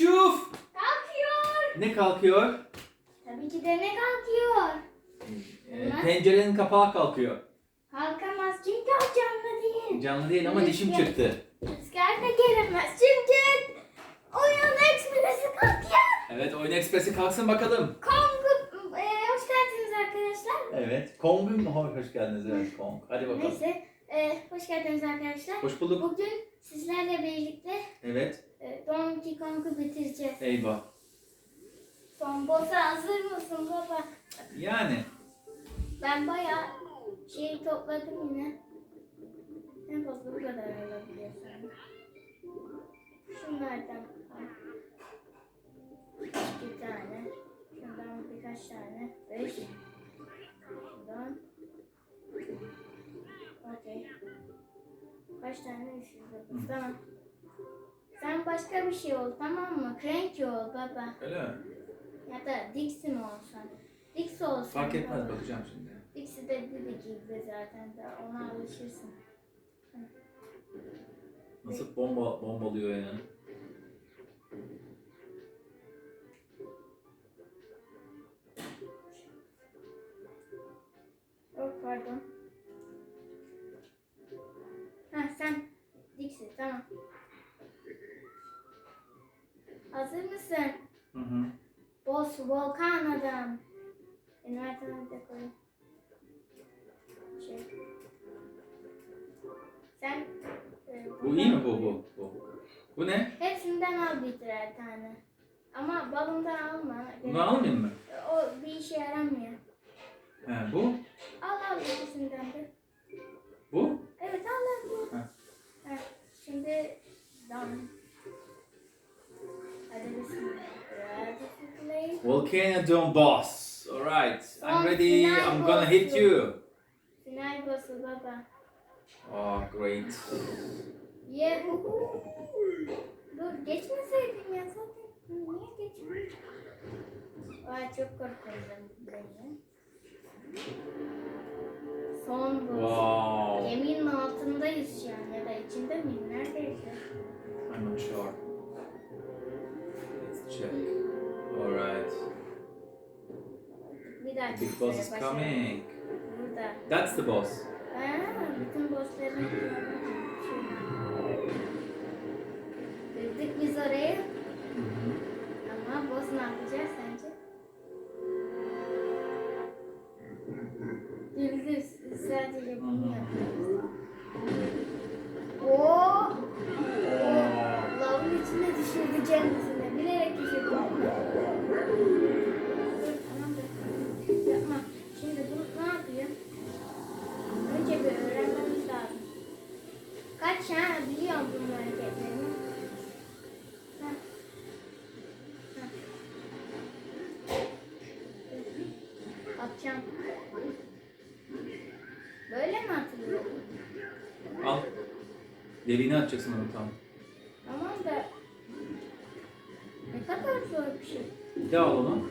Şuf! Kalkıyor. Ne kalkıyor? Tabii ki de ne kalkıyor? Ee, pencerenin kapağı kalkıyor. Kalkamaz çünkü o canlı değil. Canlı değil ama dişim çıktı. Rüzgar da gelemez çünkü oyun ekspresi kalkıyor. Evet oyun ekspresi kalksın bakalım. Kongu e, hoş geldiniz arkadaşlar. Evet. Kong'un mu? Hoş geldiniz evet Kong. Hadi bakalım. Neyse e, hoş geldiniz arkadaşlar. Hoş bulduk. Bugün sizlerle birlikte Evet. E, Donkey Kong'u bitireceğiz. Eyvah. Son boss'a hazır mısın baba? Yani. Ben bayağı şey topladım yine. En fazla bu kadar olabiliyor sanırım. Şunlardan. İki tane. Şundan birkaç tane. Beş. Şundan. Okey. Kaç tane? Üç yüz dokuz. Tamam. Sen başka bir şey ol tamam mı? Cranky ol baba. Öyle mi? Ya da Dixie mi olsan? Dixie olsan. Fark etmez baba. bakacağım şimdi. İkisi de dedi gibi zaten de ona alışırsın. Nasıl bomba bombalıyor yani. Oh pardon. Ha sen Dixie tamam. Hazır mısın? Hı hı. Boss volkan adam. Üniversitede de koy. Şey. Sen e, Bu iyi mi bu bu? Bu, bu ne? Hepsinden al bir birer tane. Ama balondan alma. Bunu almayayım mı? O bir işe yaramıyor. He bu? Al al ikisinden de. Bu? Evet al al. Ha. Ha, şimdi done. Volcano Dome boss. Alright. I'm ready. I'm gonna hit you. Final boss'u baba. Oh great. Yehuhu. Dur geçmeseydin ya zaten. Niye geçmedin? Ay çok korkuyorum ben ya. Son boss. Wow. Geminin altındayız şu an ya da içinde miyim? Neredeyiz? I'm not sure. Let's check. Bir Big boss is coming. Burada. That's the boss. Ha, bütün bossların Kırdık biz orayı. Ama boss ne yapacak sence? Gündüz sadece bunu yapıyoruz. Oo! Lavın içine düşürdü kendisini. Bilerek düşürdü. Şimdi bu ne yapıyor? Önce bir öğrenmemiz lazım. Kaç ha? Biliyorum bunun hareketlerini. Atacağım. Böyle mi atılıyor? Al. Deliğini atacaksın onu tam. Tamam da ne kadar zor bir şey. Bir daha al onu.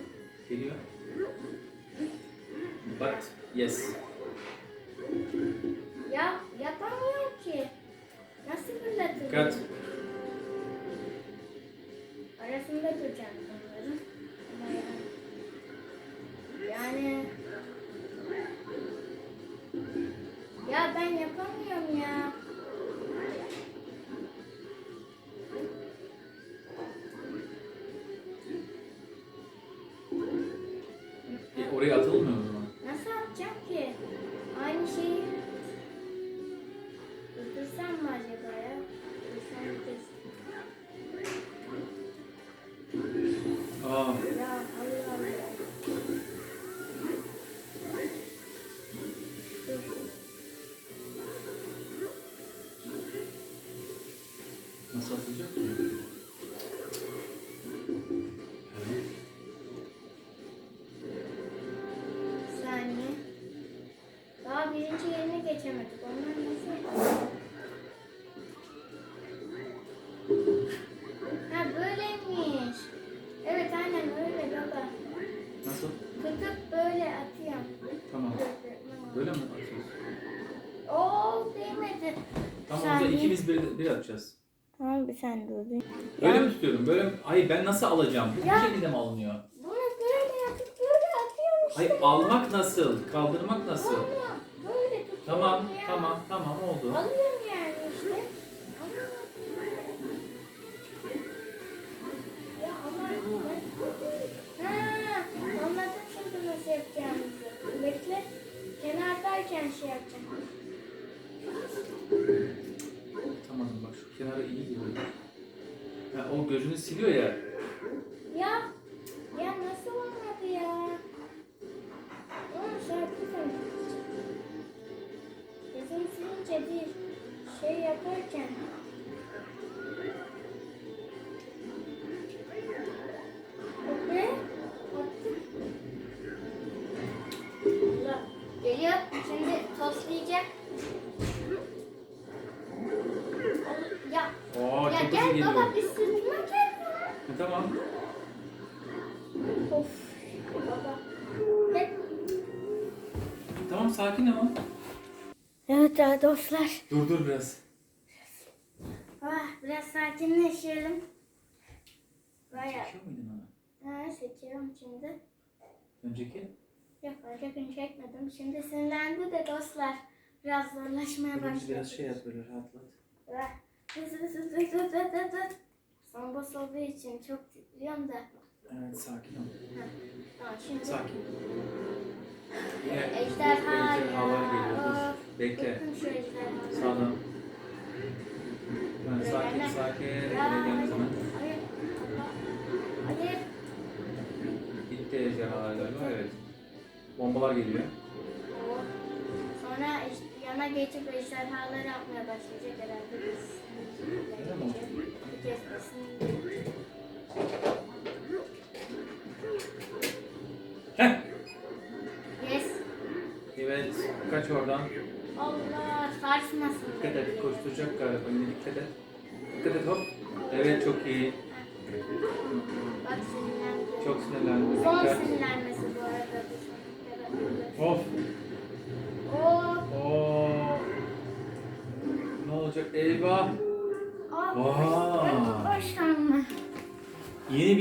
Birinci yerine geçemedik. Onlar nasıl? Ha böyleymiş. Evet aynen öyle baba. Nasıl? Tutup böyle atıyorum. Tamam. Dur, dur, Böyle mi atıyorsun? Oo değmedi. Tamam o zaman Saniye. ikimiz bir, bir atacağız. Tamam bir sen durdun. Öyle mi tutuyorum? Böyle mi? Hayır ben nasıl alacağım? Bu Ya. şekilde mi alınıyor? Bunu böyle yapıp böyle atıyorum işte. Hayır almak nasıl? Kaldırmak nasıl? Böyle tutuyorum Tamam, tamam, tamam oldu. Alıyorum yani işte. Ha, anladım şimdi nasıl yapacağımızı. Bekle. Kenardayken şey yapacağım. Tamam bak şu kenara iyi gibi. Ha, o gözünü siliyor. Ya, Ya hızlı gel geliyor. baba bir sırtıma gel ya. Ha, tamam. Of baba. Gel. Tamam sakin ama. Evet daha dostlar. Dur dur biraz. Ah, biraz sakinleşelim. Baya Çekiyor muydun onu? ha, seçiyorum şimdi. Önceki? Yok gün çekmedim. Şimdi sinirlendi de dostlar. Biraz zorlaşmaya başladı. biraz şey yap böyle rahatlat. Ah, Boss olduğu için çok titriyorum da. Evet sakin ol. Tamam şimdi. Sakin. Yine Ejderha ejderhalar ya. geliyor. Dur. Of. Bekle. Şu ejderhalar. Sağdan. Yani sakin sakin. Ya, Öyle hayır. gelme zaman. Hayır. Hayır. Gitti ejderhalar galiba evet. Bombalar geliyor. Yana geçip ejderhaları yapmaya başlayacak herhalde biz. Heh. Yes. Evet. Kaç oradan. Allah sarsmasın. Dikkat et. Koşturacak galiba. Yine dikkat et. Dikkat et hop. Evet çok iyi. Bak sinirlendi.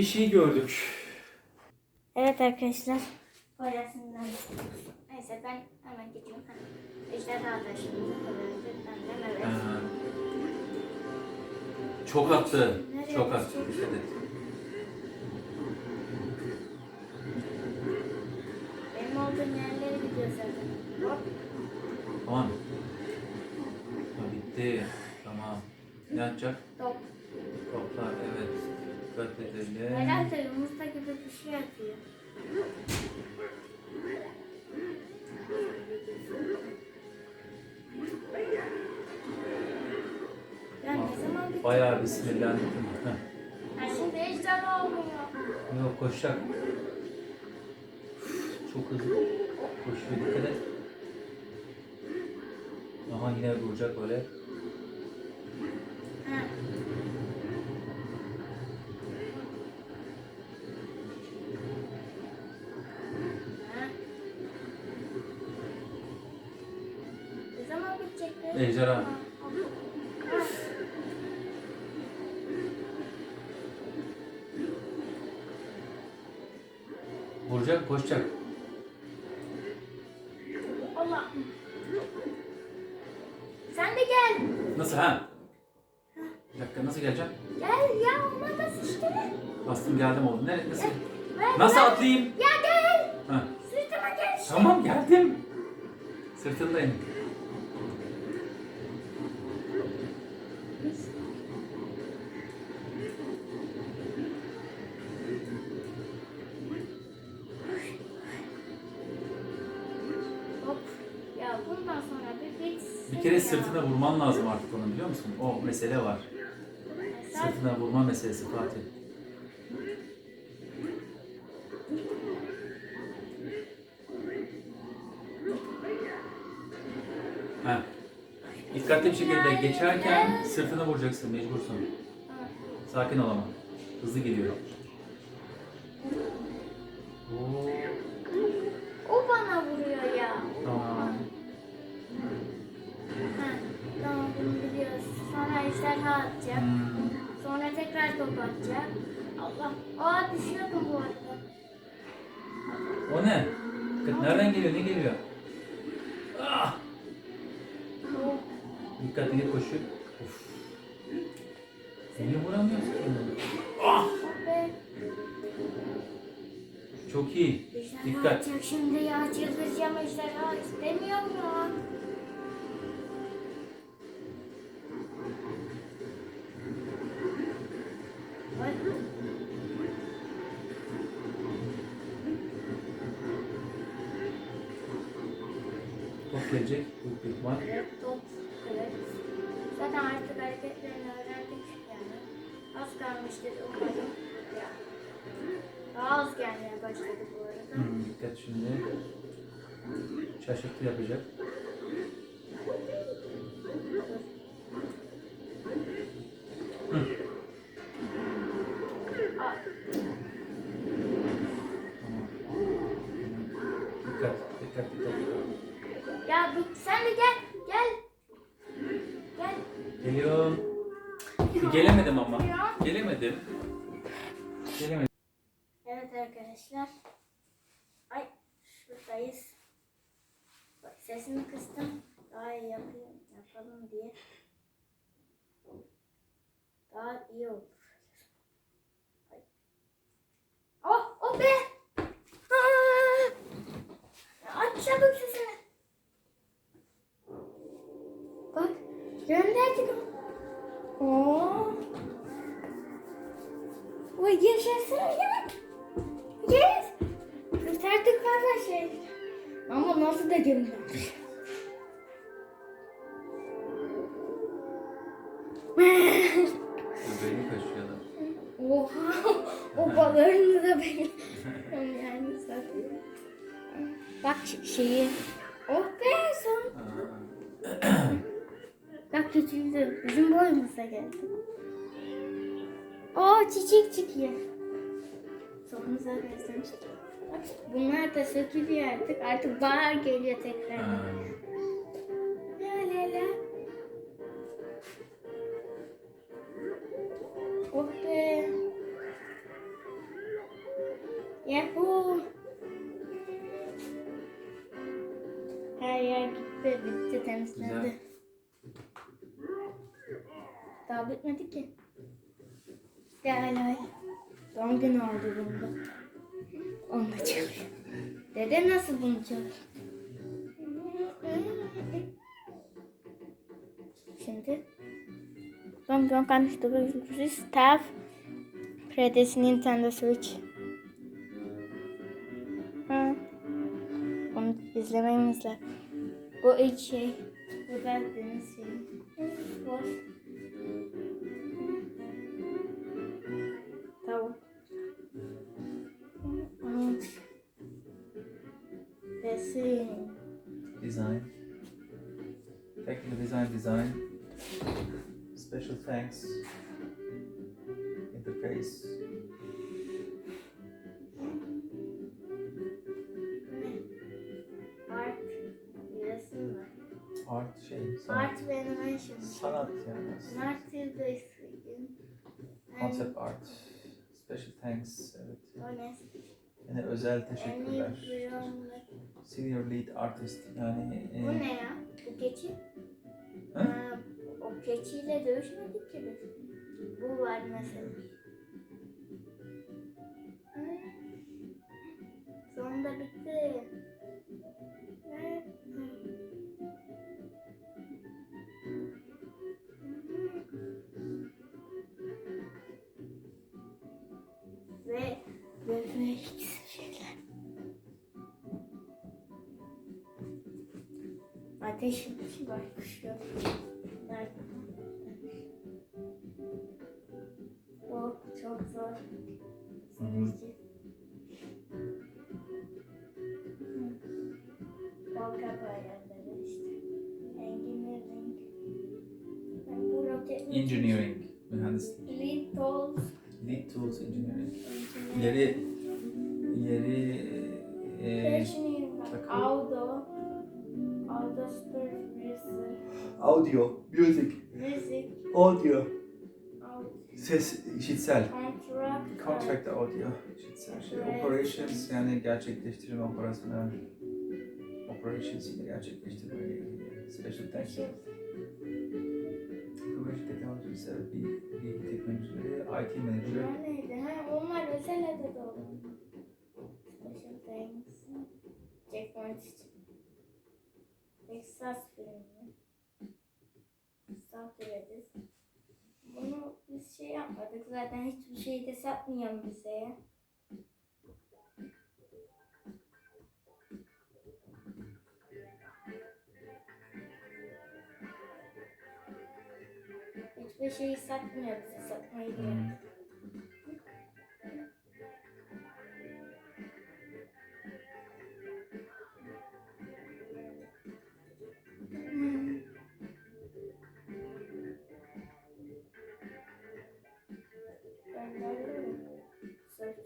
Şey gördük. Evet arkadaşlar. Boyasından. Neyse ben hemen geçiyorum. Ha. Ejderha da şimdi herhalde benden evet. Ee, çok attı. Nereye Çok attı. Dikkat et. Benim olduğum yerlere gidiyor zaten. Hop. Tamam. Ha, bitti. Tamam. Ne atacak? Top. Edelim. Herhalde yumurta gibi bir şey atıyor. Ya ne zaman bitecek? Bayağı. Heh. Ha şimdi ejderha olmuyor. Yok koşacak. Çok hızlı. Koşuyor dikkat et. Aha yine vuracak böyle. Ejderha. Ha. Vuracak koşacak. Kere sırtına vurman lazım artık onu biliyor musun? O mesele var. Sırtına vurma meselesi Fatih. Ha. Dikkatli bir şekilde geçerken sırtına vuracaksın mecbursun. Sakin ol ama. Hızlı geliyor. Ha, tamam bunu biliyoruz. Sonra ejderha atacak. Hmm. Sonra tekrar top atacak. Allah. Aa düşüyordum bu arada. O ne? Dikkat nereden geliyor? Ne geliyor? Ah! Dikkatli koşuyor. Of. Niye vuramıyorsun ki? Ah! Çok iyi. Dikkat. şimdi ya. Çıldıracağım ejderha. İstemiyorum ya. Top gelecek. Büyük bir ihtimal. Evet, top. Evet. Zaten artık hareketlerini öğrendik yani. Az kalmıştır umarım. Daha az gelmeye başladı bu arada. Hmm, dikkat şimdi. Şaşırtı yapacak. Geliyorum. Gelemedim ama. Gelemedim. Gelemedim. Evet arkadaşlar. Ay şuradayız. Bak sesimi kıstım. Daha iyi yapayım, yapalım diye. Daha iyi olur. Valla şey. Ama nasıl da gönderdik. Böbreğini kaşıyorlar. Oha. o balığını da benim. yani zaten. Bak şeyi. Oh be son. Bak küçüldü. Bizim boyumuza geldi. Aa çiçek çıkıyor. Sonumuza gelsin. Bunlar da sökülüyor artık. Artık bahar geliyor tekrar. Aa. La la la. Oh be. Yahoo. Her yer gitti, bitti, temizlendi. Güzel. Daha bitmedi ki. İşte hala doğum günü oldu bunda. Onunla çalıyor. Dede nasıl bunu çalıyor? Şimdi Don't go can do this stuff. Predes Nintendo Switch. Ha. Onu izlememiz lazım. Bu ilk şey. Bu da deniz şeyi. Resim. Design. Technical design, design. Special thanks. Interface. Art. Resim var. Art şey, sanat. Art ve animation. Sanat yani aslında. Art yıldız. Concept art. Special thanks. Evet. O ne? Yine özel teşekkürler. Senior lead artist yani e, Bu ne ya? Bu keçi? Ha, o keçiyle dövüşmedik ki biz. Bu var mesela. Sonunda bitti. Ha. Ve bebek şeyler. Ateş var kuşu. Nerede? Bu çok zor. Sürücü. Audio, music, Music. audio. Ses işitsel. Contract. Contract audio. İşitsel şey. Operations yani gerçekleştirme operasyonel. Operations ile gerçekleştirmeyle ilgili. Special thanks. Technology ise bir bilgi teknolojileri, IT Manager, Bunlar neydi? Ha, onlar özel adı da olur. Special thanks. Checkpoint için. Texas filmi. Staff Credit. Bunu biz şey yapmadık. Zaten hiçbir şey de satmıyor bize ya. Hiçbir şeyi satmıyor bize. Satmayı diyor.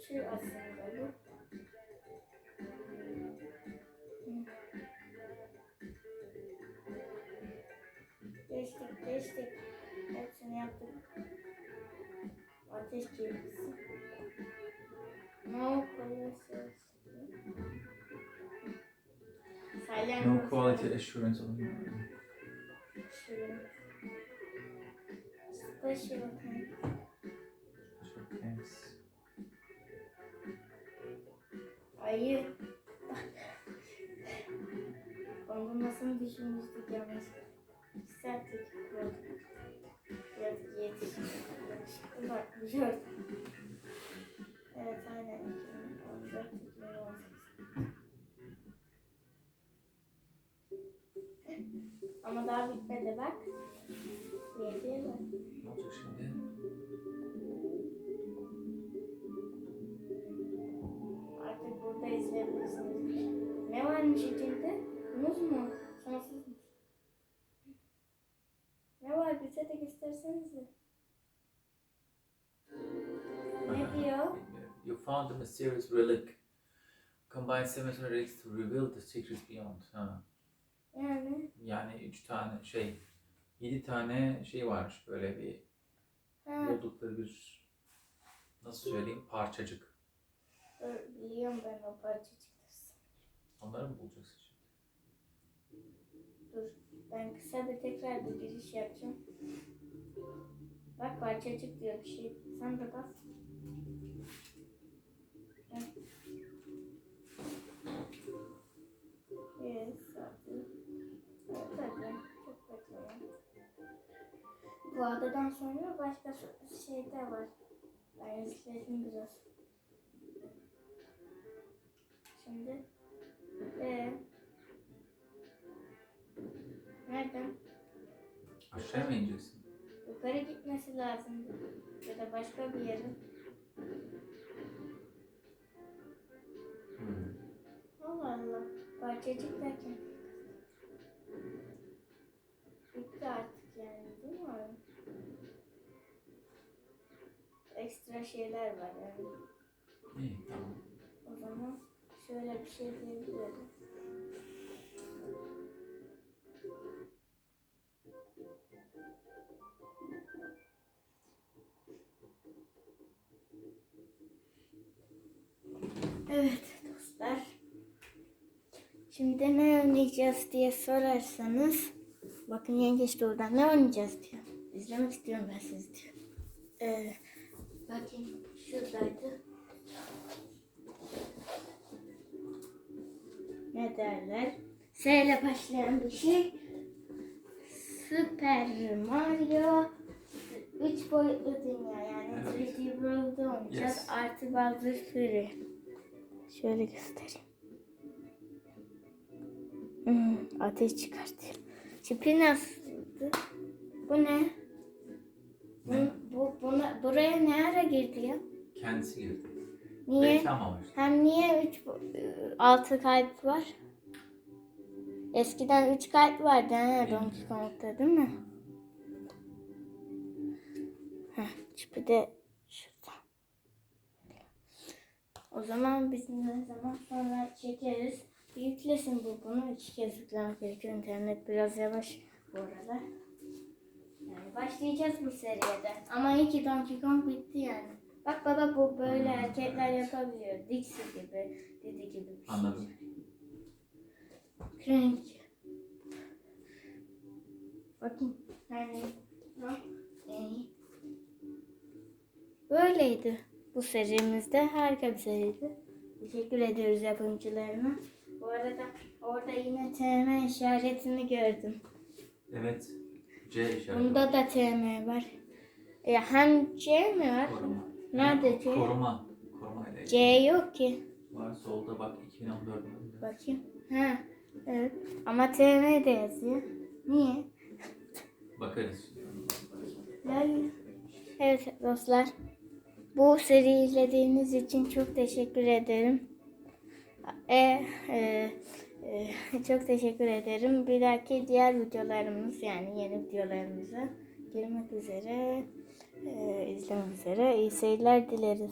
Saçı aslında. Geçtik geçtik. Hepsini yaptık. Ateş kirpisi. No quality. No Quality Assurance alınıyor. Assurance. Special thanks. Special thanks. Ayı. Dondurmasını düşünmüştük yalnız. Sertlik. Biraz yetişkin. Yakışıklı bakmış orada. Evet aynen. 2014 2018. Ama daha bitmedi bak. Yediye bak. Ne olacak şimdi? Varmış içinde? Muz mu? Sonsuz muz. Ne var bize de göstersenize. Ne diyor? You found a mysterious relic. Combine seven relics to reveal the secrets beyond. Ha. Yani Yani üç tane şey, yedi tane şey varmış böyle bir ha, buldukları bir nasıl söyleyeyim parçacık. biliyorum ben o parçacıkları. Onları mı bulacaksın şimdi? Dur ben kısa bir tekrar bir giriş yapacağım. Bak parçacık diyor bir şey. Sen de. Heh. Yes, zaten. Tabii, çok bekleme. Bu adadan sonra başka şey de var. Ben izledim biraz. Şimdi ee, nereden? Aşağıya mı ineceksin? Yukarı gitmesi lazım. Ya da başka bir yere. Hmm. Allah Allah. Parçacık derken. Bitti artık yani değil mi abi? Ekstra şeyler var yani. İyi tamam. O zaman şöyle bir şey diyebilirim. Evet dostlar. Şimdi ne oynayacağız diye sorarsanız bakın yengeç de oradan ne oynayacağız diyor. İzlemek istiyorum ben sizi diyor. Ee, bakayım şuradaydı. ne derler? S ile başlayan bir şey. Super Mario 3 boyutlu dünya yani Evet. 3D World'da oynayacağız. Yes. Artı Bowser Fury. Şöyle göstereyim. Hmm, ateş çıkartıyor. Çipi nasıldı? Bu ne? Bu, bu, buna, buraya ne ara girdi ya? Kendisi girdi. Niye? Hem niye 3 6 kalp var? Eskiden 3 kalp vardı ha Donkey Kong'da değil mi? Heh, çipi de O zaman biz ne zaman sonra çekeriz. Yüklesin bu bunu. iki kez yüklemek gerekiyor. İnternet biraz yavaş bu arada. Yani Başlayacağız bu seriyede. Ama iyi ki Donkey Kong bitti yani. Bak baba bu böyle hareketler yapabiliyor. Dixie gibi, Didi gibi bir şey. Anladım. Crank. Yani yani böyleydi bu serimizde. Harika bir seriydi. Teşekkür ediyoruz yapımcılarına. Bu arada orada yine TM işaretini gördüm. Evet. C işareti. Bunda da TM var. E, hem C mi var? Koruma. Nerede C? Koruma. Koruma ile C yok ki. Var solda bak 2014 yılında. Bakayım. Ha, evet. Ama TM de yazıyor. Niye? Bakarız. Yani- Evet dostlar. Bu seriyi izlediğiniz için çok teşekkür ederim. E, e, e, çok teşekkür ederim. Bir dahaki diğer videolarımız yani yeni videolarımıza girmek üzere, e, izlemek üzere. İyi seyirler dileriz.